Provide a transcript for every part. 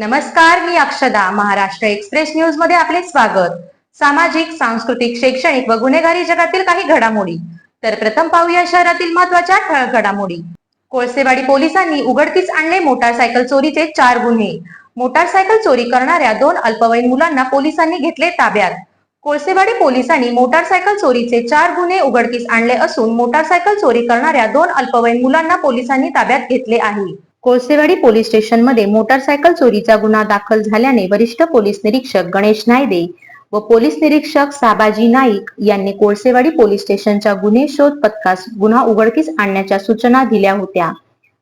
नमस्कार मी अक्षदा महाराष्ट्र एक्सप्रेस न्यूजमध्ये आपले स्वागत. सामाजिक सांस्कृतिक शैक्षणिक व गुन्हेगारी जगातील काही घडामोडी. तर प्रथम पाहूया शहरातील महत्त्वाच्या ठळक घडामोडी. कोळसेवाडी पोलिसांनी उघडकीस आणले मोटारसायकल चोरीचे चार गुन्हे. मोटारसायकल चोरी करणाऱ्या दोन अल्पवयीन मुलांना पोलिसांनी घेतले ताब्यात. कोळसेवाडी पोलिसांनी मोटारसायकल चोरीचे चार गुन्हे उघडकीस आणले असून मोटारसायकल चोरी करणाऱ्या दोन अल्पवयीन मुलांना पोलिसांनी ताब्यात घेतले आहे. कोळसेवाडी पोलीस स्टेशनमध्ये मोटारसायकल चोरीचा गुन्हा दाखल झाल्याने वरिष्ठ पोलीस निरीक्षक गणेश नायदे व पोलीस निरीक्षक साबाजी नाईक यांनी कोळसेवाडी पोलीस स्टेशनच्या गुन्हे शोध पथकास गुन्हा उघडकीस आणण्याच्या सूचना दिल्या होत्या.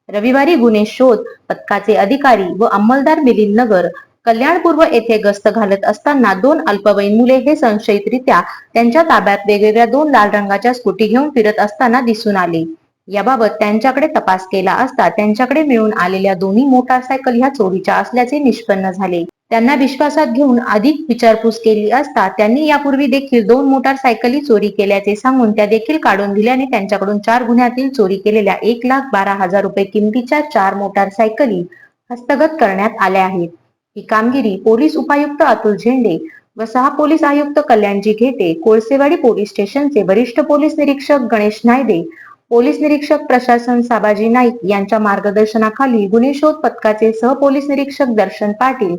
रविवारी गुन्हे शोध पथकाचे अधिकारी व अंमलदार मिलिंद नगर कल्याणपूर्व येथे गस्त घालत असताना दोन अल्पवयीन मुले हे संशयितरित्या त्यांच्या ताब्यात वेगवेगळ्या दोन लाल रंगाच्या स्कूटी घेऊन फिरत असताना दिसून आले. याबाबत त्यांच्याकडे तपास केला असता त्यांच्याकडे मिळून आलेल्या दोन्ही मोटारसायकल ह्या चोरीच्या असल्याचे निष्पन्न झाले. त्यांना विश्वासात घेऊन अधिक विचारपूस केली असता त्यांनी यापूर्वी देखील दोन मोटारसायकली चोरी केल्याचे सांगून त्या देखील काढून दिल्याने त्यांच्याकडून चार गुन्ह्यातील चोरी केलेल्या एक लाख बारा हजार रुपये किमतीच्या चार मोटारसायकली हस्तगत करण्यात आल्या आहेत. ही कामगिरी पोलीस उपायुक्त अतुल झेंडे व सहा पोलीस आयुक्त कल्याणजी घेते कोळसेवाडी पोलीस स्टेशनचे वरिष्ठ पोलीस निरीक्षक गणेश नायदे पोलीस निरीक्षक प्रशासन साबाजी नाईक यांच्या मार्गदर्शनाखाली गुन्हे शोध पथकाचे सहपोलीस निरीक्षक दर्शन पाटील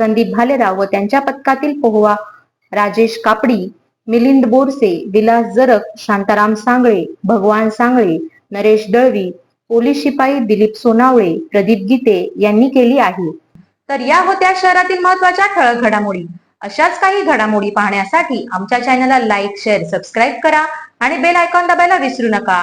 संदीप भालेराव व त्यांच्या पथकातील पोहवा राजेश कापडी मिलिंद बोरसे विलास जरक शांताराम सांगळे भगवान सांगळे नरेश दळवी पोलीस शिपाई दिलीप सोनावळे प्रदीप गीते यांनी केली आहे. तर या होत्या शहरातील महत्त्वाच्या ठळक घडामोडी. अशाच काही घडामोडी पाहण्यासाठी आमच्या चॅनलला लाईक शेअर सबस्क्राईब करा आणि बेल आयकॉन दाबायला विसरू नका.